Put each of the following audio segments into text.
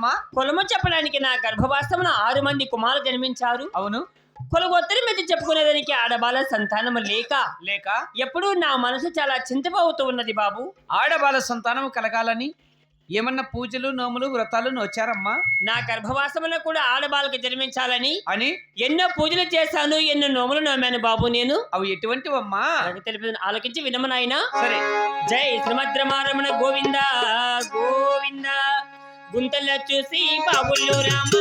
ఏమిటమ్మా కులము చెప్పడానికి నా గర్భవాసమున ఆరు మంది కుమారులు జన్మించారు. అవును. కులగొత్తరి మీద చెప్పుకునేదానికి ఆడబాల సంతానము లేక. లేక? ఎప్పుడూ నా మనసు చాలా చింతపోతూ ఉన్నది బాబు. ఆడబాల సంతానం కలగాలని ఏమన్నా పూజలు నోములు వ్రతాలు నొచ్చారమ్మా? నా గర్భవాసమున కూడా ఆడబాలకు జన్మించాలని అని? ఎన్నో పూజలు చేశాను ఎన్నో నోములు నోమాను బాబు నేను. అవి ఎటువంటివమ్మా? అలాగే తెలిపి ఆలకించి వినము నాయనా. సరే. జై శ్రీమద్రమారమణ గోవింద గోవింద. గుంతలో చూసి బాబులు రామ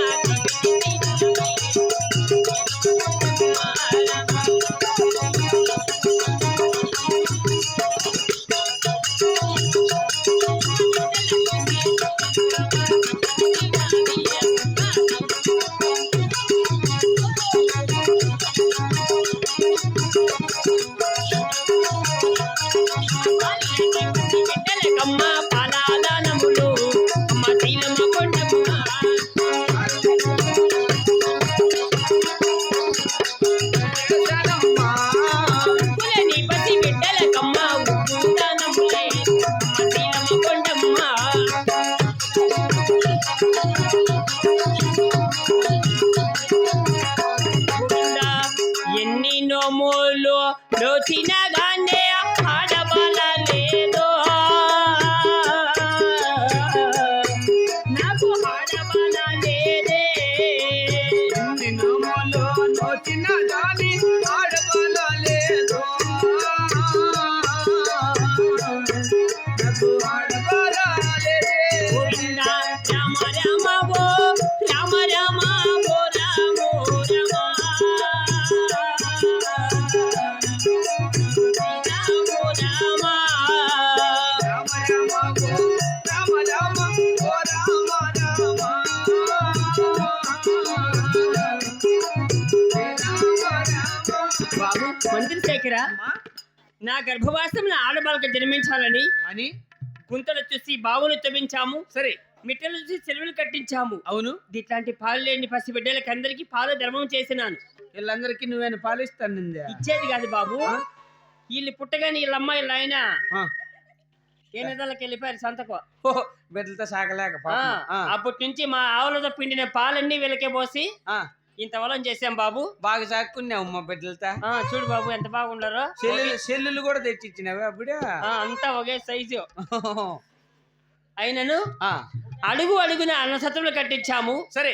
నోములు మంత్రి శేఖర నా గర్భవాసంలో ఆడబాలకు జన్మించాలని అని? గుంతలు చూసి బావులు తవ్వించాము సరే. మిట్టలు చూసి చెరువులు కట్టించాము. అవును. ఇట్లాంటి పాలు లేని పసి బిడ్డలకి అందరికి పాలు ధర్మం చేసినాను. వీళ్ళందరికీ నువ్వేను పాలిస్తాను నిందే? ఇచ్చేది కాదు బాబు? వీళ్ళు పుట్టగానే వీళ్ళ అమ్మాయి ఆయన. ఏ నెలకి వెళ్ళిపోయారు సంతకు? బిడ్డలతో సాగలేక అప్పటి నుంచి మా ఆవులతో పిండిన పాలన్నీ వీళ్ళకే పోసి ఆ, ఇంత వలం చేసాం బాబు. బాగా సాక్కున్నావు మా బిడ్డలతో. ఆ చూడు బాబు ఎంత బాగుండారో చెల్లెలు చెల్లెలు కూడా తెచ్చిచ్చినావే అప్పుడే? అంతా ఒకే సైజు. అయినను ఆ, అడుగు అడుగున అన్నసత్తులు కట్టించాము. సరే.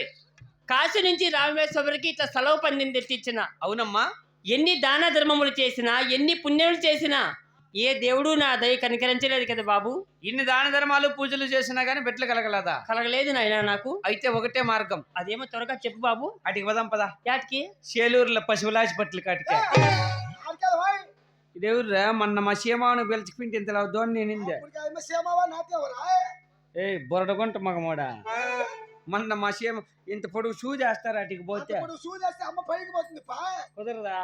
కాశీ నుంచి రామేశ్వరికి ఇట్లా సెలవు పందిని తెచ్చిచ్చిన. అవునమ్మా. ఎన్ని దాన ధర్మములు చేసినా ఎన్ని పుణ్యములు చేసినా ఏ దేవుడు నా దయ కనికరించలేదు కదా బాబు? ఇన్ని దాన ధర్మాలు పూజలు చేసినా గానీ బిడ్డలు కలగలదా? కలగలేదు నాయన నాకు. అయితే ఒకటే మార్గం. అదేమో త్వరగా చెప్పు బాబు. అటుకి పదాం పదా. యాటికి? చేలూరులో పశువులాచి పట్లు కాటికే. ఇదేవుర్రా మొన్న మా సీమాను పిలిచిపింటి ఇంతలా దోని నేనిందే ఏ బొరడగొంట మగమోడా. మొన్న మా సీమ ఇంత పొడుగు షూ చేస్తారు అటుకి పోతే? కుదరదా?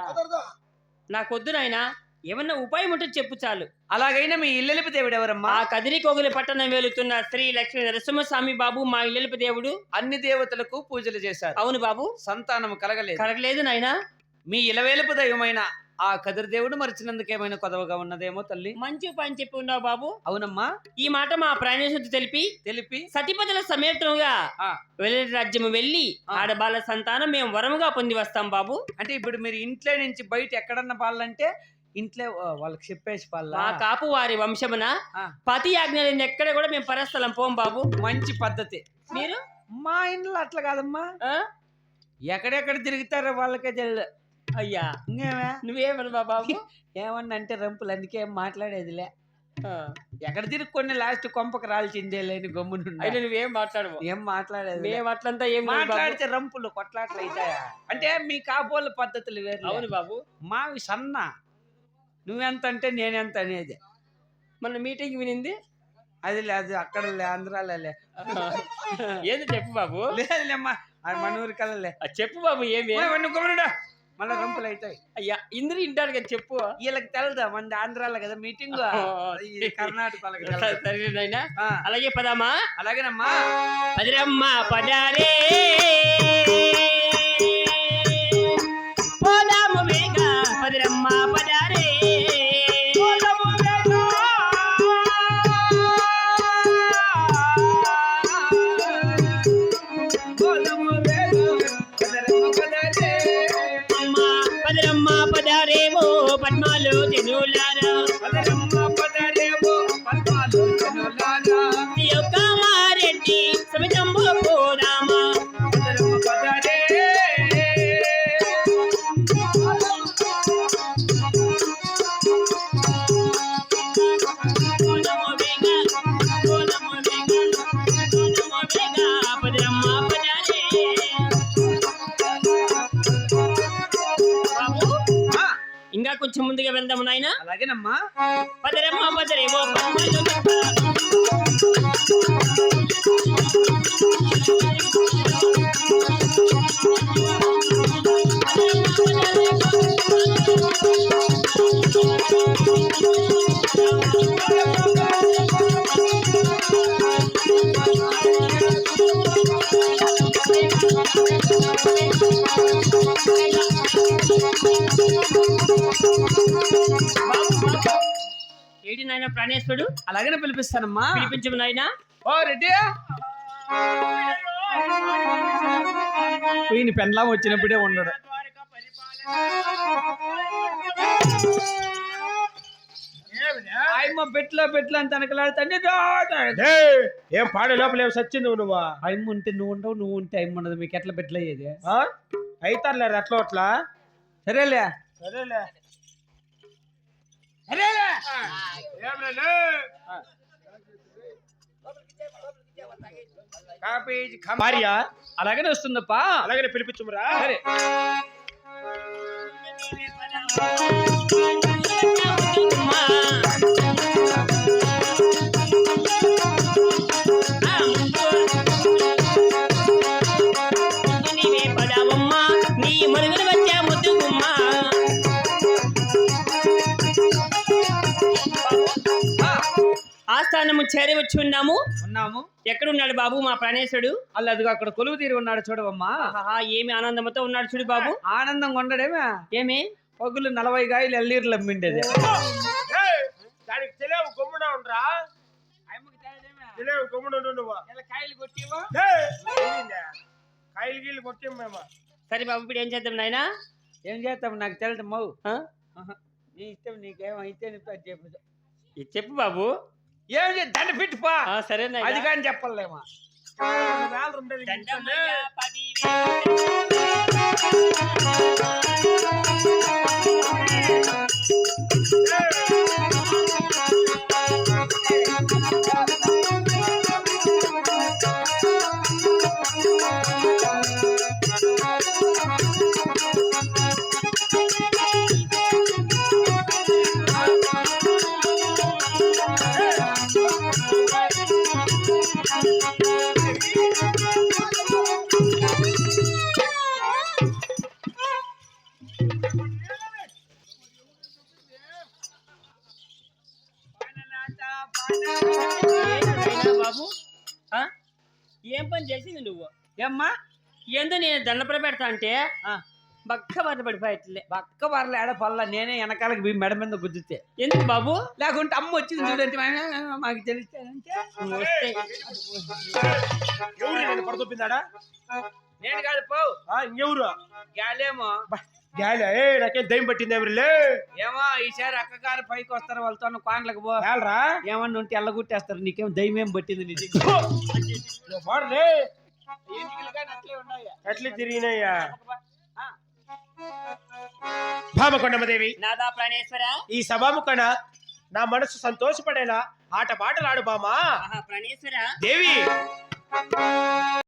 నాకు వద్దు నాయన. ఏమన్నా ఉపాయం ఉంటే చెప్పు చాలు. అలాగైనా మీ ఇల్లెలిపి దేవుడు ఎవరమ్మా? ఆ కదిరి కోగుల పట్టణం వెళుతున్న శ్రీ లక్ష్మీ నరసింహస్వామి బాబు మా ఇల్లెలుపు దేవుడు. అన్ని దేవతలకు పూజలు చేశారు. అవును బాబు. సంతానం కలగలేదు. కలగలేదు నాయన. మీ ఇలవేలుపు దైవమైన ఆ కదిరి దేవుడు మరిచినందుకు ఏమైనా కొదవగా ఉన్నదేమో తల్లి? మంచి ఉపాయం చెప్పి ఉన్నావు బాబు. అవునమ్మా. ఈ మాట మా ప్రాణేశ్వరి తెలిపి తెలిపి? సతిపతుల సమేతంగా వెల్లడి రాజ్యం వెళ్ళి. ఆడబాల సంతానం మేము వరముగా పొంది వస్తాం బాబు. అంటే ఇప్పుడు మీరు ఇంట్లో నుంచి బయట ఎక్కడన్నా పాలంటే ఇంట్లో ఆ, వాళ్ళకి చెప్పేసి పాల మా కాపు వారి వంశమున ఆ. పతి ఆజ్ఞ లేని ఎక్కడ కూడా మేము పరస్థలం. పోం బాబు. మంచి పద్ధతి. మీరు? మా ఇంట్లో అట్లా కాదమ్మా. ఆ? ఎక్కడెక్కడ తిరుగుతారో వాళ్ళకే తెలియదు అయ్యా. ఇంకేమే? నువ్వేమన్నా బాబు? ఏమన్నా అంటే రంపులు అందుకే ఏం మాట్లాడేదిలే. ఆ. ఎక్కడ తిరుక్కొని లాస్ట్ కొంపకి రాల్చిందే లేని గమ్మునుండా అయినా నువ్వేం మాట్లాడవు. ఏం మాట్లాడేది మేము అట్లంతా ఏం. మాట్లాడితే రంపులు కొట్లాట్లు అవుతాయా? అంటే మీ కాపోళ్ళ పద్ధతులు వేరు అవును బాబు. మావి సన్న. నువ్వెంత అంటే నేనెంత అనేది. మన మీటింగ్ వినింది. అది లేదు అక్కడ లే ఆంధ్రాలో లే. ఏది చెప్పు బాబు? లేదులేమ్మా మన ఊరి కలలే చెప్పు బాబు ఏమి? గమనుడా మళ్ళీ రంపులు అవుతాయి అయ్యా ఇందరు ఇంటారు కదా చెప్పు. వీళ్ళకి తెలదా మన ఆంధ్రాలో కదా మీటింగ్? కర్ణాటక. సరేనైనా అలాగే పదామా? అలాగేనమ్మా. పదిరమ్మ పదారే వెళ్దాము నాయన? అలాగేనమ్మా. పదరమ్మ పదరేమో పద్మాలు ఏడి నాయన ప్రాణేశ్వరుడు. అలాగనే పిలిపిస్తానమ్మా. పిలిపించము నాయన. ఓ రెడ్డి. ఈయన పెండ్లాం వచ్చినప్పుడే ఉండడు ఆయమ్మ పెట్లో పెట్లో అని తనకలాడుతాండి. ఏం పాడే లోపల ఏం సచ్చింది నువ్వు ఆయమ్మ ఉంటే నువ్వు ఉండవు నువ్వు ఉంటే ఆయమ్మ ఉండదు. మీకు ఎట్లా పెట్లో అయ్యేది? ఆ? అయితారులేరు అట్లా అట్లా. సరేలే. సరేలే. సరేలే. భార్య అలాగనే వస్తుందప్పా అలాగనే పిలిపించుమురా సరే ఆస్థానము చేరి వచ్చి ఉన్నాము. ఉన్నాము. ఎక్కడున్నాడు బాబు మా ప్రాణేశుడు? అల్ల అదిగో అక్కడ కొలువు తీరి ఉన్నాడు చూడవమ్మా. ఆహా ఏమి ఆనందంతో ఉన్నాడు చూడు బాబు. ఆనందంగా ఉండడేమే. ఏమి? పగులు నలభై గాయలు ఎల్లీర్లు అమ్మిండేది. ఏయ్, దానికి తెలియవు గమ్మున ఉండరా? తెలియవు గమ్మున నువ్వు. కాయలు కొట్టివా? కాయలు గీళ్ళు కొట్టాం మేము. సరే బాబు ఇప్పుడు ఏం చేద్దాం నాయనా? ఏం చేస్తాం? నాకు ఆ? నీ ఇష్టం నీకేమైతే చెప్పు. చెప్పు బాబు. ఏం దండ పెట్టుపా ఆ, సరే. అది కానీ చెప్పలేమా? బాబు? ఏం పని చేసింది నువ్వు? ఏమ్మా? ఏందో నేను దండపడ పెడతా అంటే? ఆ. బక్క బాధ పడిపోయట్లే పక్క బర్ల ఏడ పల్ల? నేనే వెనకాలకి పోయి మెడ మీద గుద్దితే. ఎందుకు బాబు? లేకుంటే అమ్మ వచ్చింది చూడండి. మాకు తెలిస్తే ఎవరు నేను పడుతుందాడా నేను కాదు పోవు ఇంకెవరు? గాలేమో. గాలి ఏ నాకేం దయ్యం పట్టింది ఎవరులే ఏమో ఈసారి అక్కగారు పైకి వస్తారు వాళ్ళతో కోండ్లకు పో. గాలరా ఏమన్నా ఉంటే ఎల్లగొట్టేస్తారు నీకేం దయ్యం ఏం పట్టింది నీ కానీ అట్లే తిరిగినాయ్యా. భామకొండమదేవి నాదా ప్రాణేశ్వర? ఈ సభాముఖన నా మనసు సంతోషపడేలా ఆట పాటలాడు బామా. ఆహా ప్రాణేశ్వర? దేవి!